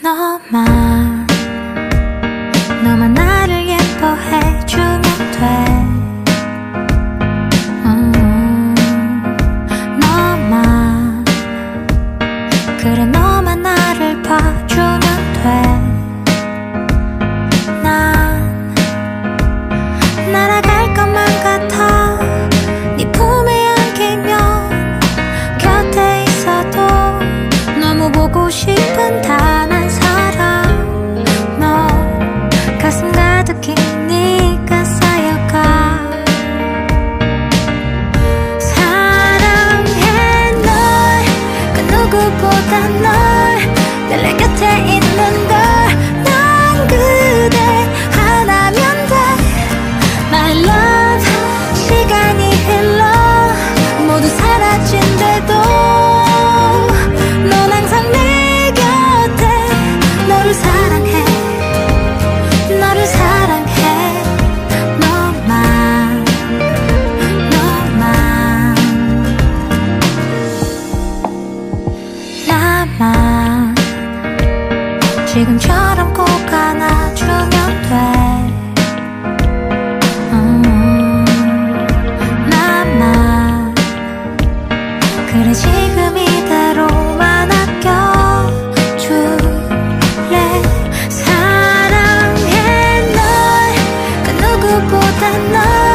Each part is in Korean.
너만 난 지금처럼 꼭 안아주면 돼. 음, 나만 그래 지금 이대로만 아껴줄래? 사랑해 널 그 누구보다 널.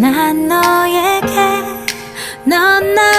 난 너에게 넌나